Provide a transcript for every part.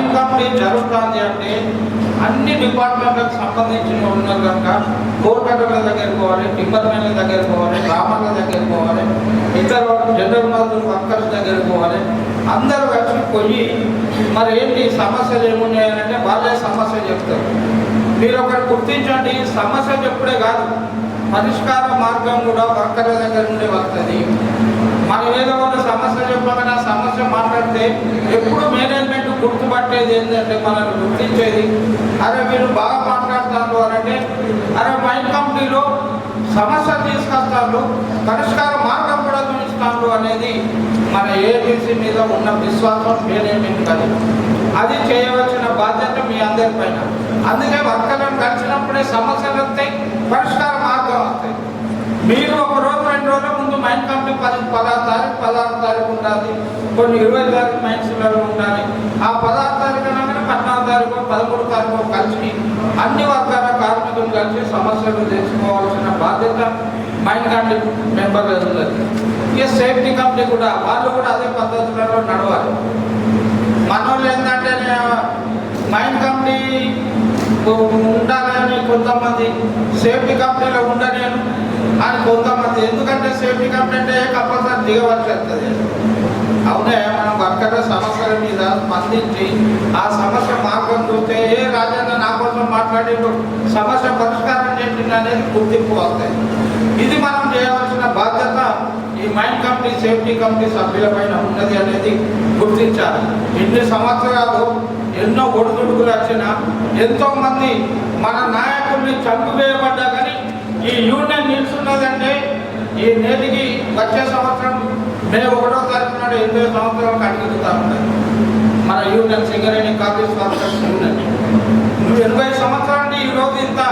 Mind company జరుగుతుంది అంటే అన్ని డిపార్ట్మెంట్లకు సంబంధించిన ఉన్నారు కనుక కోర్కటర్ల దగ్గరికి పోవాలి టింబర్ మెన్ల దగ్గరికి పోవాలి రామర్ల దగ్గరికి పోవాలి ఇతర జనరల్ మజదూర్ వర్కర్స్ దగ్గరికి పోవాలి. అందరూ కలిసి పోయి మరి ఏంటి సమస్యలు ఏమున్నాయనంటే వాళ్ళే సమస్య చెప్తారు. మీరు ఒకటి గుర్తించండి సమస్య చెప్పుడే కాదు. పరిష్కార మార్గం కూడా వర్కర్ల దగ్గర నుండి వస్తుంది. మనం ఏదో ఒక సమస్య చెప్పగానే సమస్య మాట్లాడితే ఎప్పుడు మేనేజ్మెంట్ గుర్తుపట్టేది ఏంటంటే మనల్ని గుర్తించేది. అరే మీరు బాగా మాట్లాడతారు అని అంటే అరే మైండ్ కంపెనీలో సమస్య తీసుకొస్తారు పరిష్కార మార్గం కూడా చూపిస్తారు అనేది మన ఏబీసీ మీద ఉన్న విశ్వాసం మేనేజ్మెంట్ కదా. అది చేయవలసిన బాధ్యత మీ అందరి పైన. అందుకే వర్కర్లను కలిసినప్పుడే సమస్యలు వస్తాయి పరిష్కార మార్గం వస్తాయి. మీరు ఒకరోజు రోజు రెండు రోజుల ముందు మైండ్ కంపెనీ పది పదహారు తారీఖు పదహారు తారీఖు ఉండాలి. కొన్ని ఇరవై తారీఖు మైండ్స్లలో ఉండాలి. ఆ పదహారు తారీఖు అనగానే పద్నాలుగు తారీఖు పదమూడు తారీఖు కలిసి అన్ని వర్గాల కార్మికులు కలిసి సమస్యలు తెలుసుకోవాల్సిన బాధ్యత మైండ్ కంపెనీ మెంబర్ ఉన్నది ఇక సేఫ్టీ కంపెనీ కూడా వాళ్ళు కూడా అదే పద్ధతులలో నడవాలి. మన వాళ్ళు ఏంటంటే మైండ్ కంపెనీ ఉండాలని కొంతమంది సేఫ్టీ కంపెనీలో ఉండలేను. అని కొంతమంది. ఎందుకంటే సేఫ్టీ కంపెనీ అంటే కంపల్సరీ దిగవలసి వస్తుంది. అవునే మనం వర్కర్ల సమస్యల మీద స్పందించి ఆ సమస్య మార్గం చూస్తే ఏ రాజన్న నా కోసం మాట్లాడిండు సమస్య పరిష్కారం చేసిండు అనేది గుర్తింపు వస్తాయి. ఇది మనం చేయవలసిన బాధ్యత ఈ మైండ్ కంపెనీ సేఫ్టీ కంపెనీ సభ్యులపైన ఉన్నది అనేది గుర్తించాలి. ఇన్ని సంవత్సరాలు ఎన్నో ఒడిదుడుకులు వచ్చినా ఎంతో మంది మన నాయకుల్ని చంపివేయబడ్డా కానీ ఈ యూనియన్ నిలుస్తున్నదంటే ఈ నేటికి వచ్చే సంవత్సరం మే ఒకటో తారీఖు నాడు ఎనిమిది సంవత్సరాలకు అడుగుతా ఉన్నది. మన union Singareni Congress workers union. నువ్వు ఎనభై సంవత్సరాన్ని ఈ రోజు ఇంత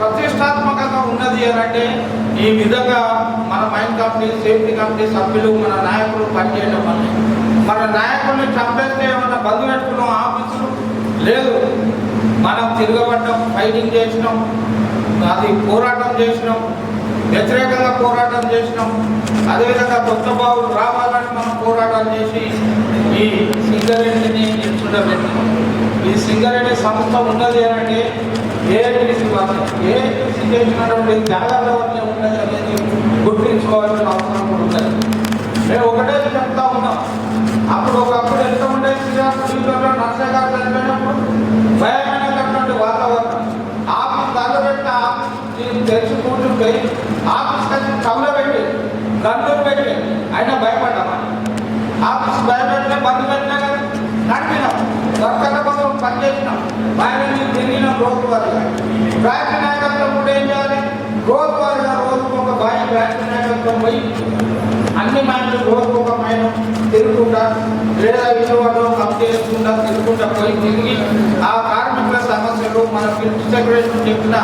ప్రతిష్టాత్మకత ఉన్నది అని అంటే ఈ విధంగా మన మైండ్ కంపెనీ సేఫ్టీ కంపెనీ సభ్యులు మన నాయకులు పనిచేయడం వల్ల. మన నాయకుల్ని చంపేస్తే ఏమన్నా బంధు పెట్టుకున్నాం ఆఫీసులు? లేదు. మనం తిరగబడ్డం ఫైటింగ్ చేసినాం. అది పోరాటం చేసినాం. వ్యతిరేకంగా పోరాటం చేసినాం. అదేవిధంగా కొత్త బాబు రావాలని మనం పోరాటం చేసి ఈ సింగరెడ్డిని నిల్చుండబెట్టినాం ఈ సింగరేణి సంస్థ ఉన్నది అని అంటే ఏ ఏఐటీసీ చేసినటువంటి త్యాగాల వల్లే ఉన్నది అనేది గుర్తించుకోవాల్సిన అవసరం ఉంటుంది మేము ఒకటే చెప్తా ఉన్నాం. అప్పుడు ఒకప్పుడు ఎంత ఉండేది శ్రీరాములో చేసినాం ఆయన నుంచి తిరిగిన రోజు వారిగా బ్యాంక్ నాయకత్వం కూడా ఏం చేయాలి? రోజు వారిగా రోజుకు ఒక బాయ్ బ్యాంక్ నాయకత్వం పోయి అన్ని మైండ్లు రోజుకు ఒక పైన తిరుగుకుంటా లేదా విజయవాడలో కప్ చేసుకుంటా తిరుగుకుంటా పోయి తిరిగి ఆ కార్మికుల సమస్యలు మన ఫిఫ్త్ సెక్రటరీ చెప్పిన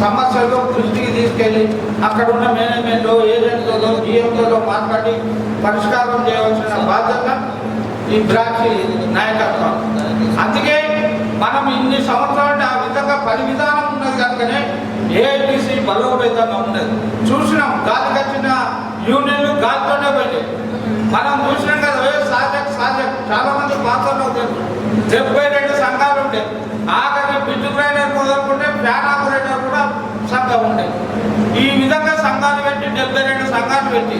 సమస్యలు దృష్టికి తీసుకెళ్ళి అక్కడ ఉన్న మేనేజ్మెంట్లో ఏజెంట్లతో జిఎంతో మాట్లాడి పరిష్కారం చేయవలసిన బాధ్యత ఈ బ్రాంచ్ నాయకత్వం అందుకే మనం ఇన్ని సంవత్సరాలు ఆ విధంగా పని విధానం ఉన్నది కనుకనే ఏఐటీసీ బలోపేతంగా ఉన్నది. చూసినాం గాలికి వచ్చిన యూనియన్లు గాలితోనే పోయినాయి. మనం చూసినాం కదా ఏ సాజక్ చాలా మంది పాత్రలో తెలుసు డెబ్బై రెండు సంఘాలు ఉండే ఆఖరి బిడ్డు గ్రైడర్ మొదలుకుంటే ఫ్యాన్ ఆపరేటర్ కూడా సంఘం ఉండే ఈ విధంగా సంఘాలు పెట్టి డెబ్బై రెండు సంఘాలు పెట్టి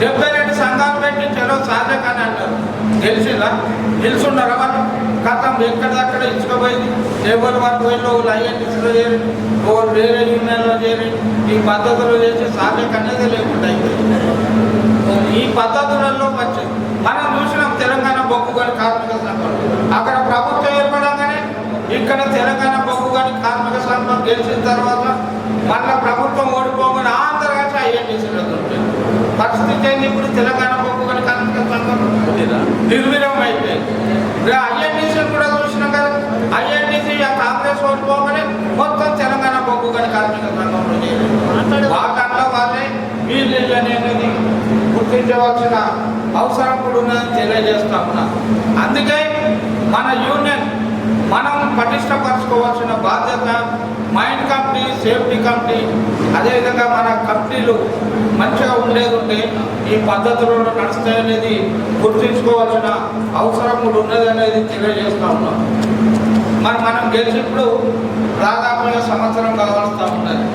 డెబ్బై రెండు సంఘాలు పెట్టి చలో సాజక్ అని అంటారు. తెలిసిందా నిల్చున్నారా వాళ్ళు? కథం ఎక్కడిదక్కడ ఇచ్చుకోపోయింది ఎవరు వాళ్ళు పోయిన వాళ్ళు ఐఎన్టీసీలో చేరి ఓ వేరే యూనియన్లో చేరి ఈ పద్ధతులు చేసి సాధ్యం అనేది లేకుండా ఈ పద్ధతులలో వచ్చింది మనం చూసినాం తెలంగాణ బొగ్గుగని కార్మిక సంఘం. అక్కడ ప్రభుత్వం ఏర్పడంగానే ఇక్కడ తెలంగాణ బొగ్గుగని కార్మిక సంఘం గెలిచిన తర్వాత మళ్ళా ప్రభుత్వం ఓడిపోగానే అందరూ కలిసి ఐఎన్టీసీలో దొరికింది ఏంది ఇప్పుడు తెలంగాణ సంఘం నిర్వీర్యం అయిపోయింది ఐఎన్టీసీ కూడా చూసినాం కదా. ఐఎన్టీసీ కాంగ్రెస్ ఓడిపోగానే మొత్తం తెలంగాణ బొగ్గుగని కార్మిక సంఘంలో వాటంలో వాళ్ళే వీళ్ళు అనేది గుర్తించవలసిన అవసరం కూడా ఉందని తెలియజేస్తా ఉన్నా. అందుకే మన యూనియన్ మనం పటిష్టపరచుకోవాల్సిన బాధ్యత మైండ్ కంపెనీ సేఫ్టీ కంపెనీ. అదేవిధంగా మన కంపెనీలు మంచిగా ఉండేది ఉంటే ఈ పద్ధతులలో నడుస్తాయనేది గుర్తించుకోవాల్సిన అవసరం కూడా ఉన్నది అనేది తెలియజేస్తూ ఉన్నాం. మరి మనం గెలిచినప్పుడు దాదాపుగా సంవత్సరం కావాల్సి ఉన్నది.